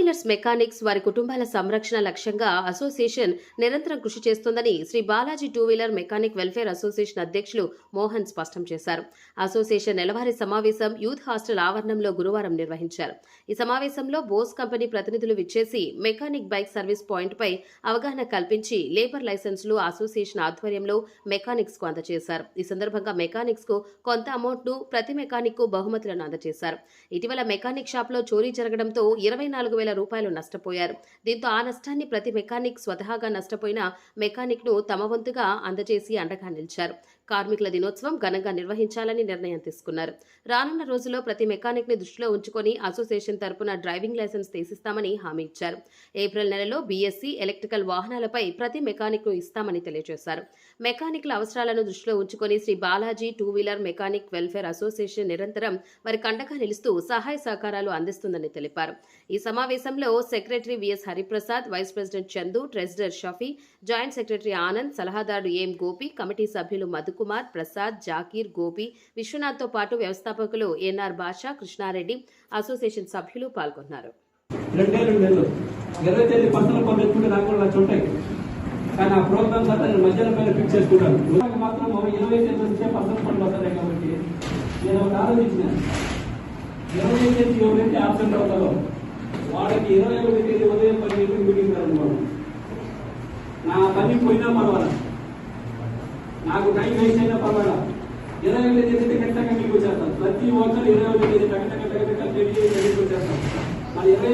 Wheelers mechanics వారి కుటుంబాల సంరక్షణ లక్ష్యంగా అసోసియేషన్ నిరంతరం కృషి చేస్తోందని Shri Balaji two wheeler mechanic welfare association అధ్యక్షులు మోహన్ స్పష్టం చేశారు. అసోసియేషన్ నెలవారీ సమావేశం యూత్ హాస్టల్ ఆవరణంలో గురువారం నిర్వహించారు. ఈ సమావేశంలో బోస్ కంపెనీ ప్రతినిధులు విచ్చేసి మెకానిక్ బైక్ సర్వీస్ పాయింట్ పై అవగాహన కల్పించి లేబర్ లైసెన్సులు అసోసియేషన్ ఆధ్వర్యంలో మెకానిక్స్కు అందజేశారు. ఈ సందర్భంగా మెకానిక్స్కు కొంత అమౌంట్ను ప్రతి మెకానిక్కు బహుమతులను అందజేశారు. ఇటీవల మెకానిక్ షాప్లో చోరీ జరగడంతో ఇరవై నాలుగు వేల రూపాయలు నష్టపోయారు. దీంతో ఆ నష్టాన్ని ప్రతి మెకానిక్ స్వతహాగా నష్టపోయిన మెకానిక్ను తమ వంతుగా అందజేసి అండగా నిలిచారు. కార్మికుల దినోత్సవం ఘనంగా నిర్వహించాలని నిర్ణయం తీసుకున్నారు. రానున్న రోజుల్లో ప్రతి మెకానిక్ని దృష్టిలో ఉంచుకొని అసోసియేషన్ తరపున డ్రైవింగ్ లైసెన్స్ తీసిస్తామని హామీ ఇచ్చారు. ఏప్రిల్ నెలలో బీఎస్సీ ఎలక్ట్రికల్ వాహనాలపై ప్రతి మెకానిక్ను ఇస్తామని తెలియజేశారు. మెకానిక్ల అవసరాలను దృష్టిలో ఉంచుకొని Shri Balaji two wheeler mechanic welfare association నిరంతరం వారి కండగా నిలుస్తూ సహాయ సహకారాలు అందిస్తుందని తెలిపారు. ఈ సమావేశంలో secretary V S Hariprasad vice president Chandu treasurer Shafi joint secretary Anand సలహాదారు ఏం గోపి కమిటీ సభ్యులు కుమార్ ప్రసాద్ జాకీర్ గోపి విశ్వనాథ్తో పాటు వ్యవస్థాపకులు ఎన్ఆర్ బాషా కృష్ణారెడ్డి అసోసియేషన్ సభ్యులు పాల్గొన్నారు. ఇరవై తేదీ పర్సనల్ పనులు ఎత్తుకుంటే నాకు కూడా లక్ష ఉంటాయి. కానీ ఆ ప్రోగ్రామ్స్ అంతా నేను మధ్యాహ్నం పైన ఫిక్స్ చేసుకుంటాను. నాకు మాత్రం ఇరవై తేదీ వస్తే పర్సనల్ పనులు వస్తాయి కాబట్టి నేను ఒకటి ఆలోచించిన. ఇరవై తేదీ ఎవరైతే ఆబ్సెంట్ అవుతారో వాళ్ళకి ఇరవై ఒకటి తేదీ ఉదయం పది గంటలకు మీటింగ్ అనుకోండి నా పని పోయినా పర్వాలేదు. నాకు టైం వేస్ట్ అయినా పర్వాలా ఇరవై ఒకటి తేదీ ఖచ్చితంగా మీకు వచ్చేస్తాను ప్రతి ఒక్కరు ఇరవై ఒకటి తేదీ ఖచ్చితంగా ఖచ్చితంగా టక టక చేసి వచ్చేస్తాం మరి ఇరవై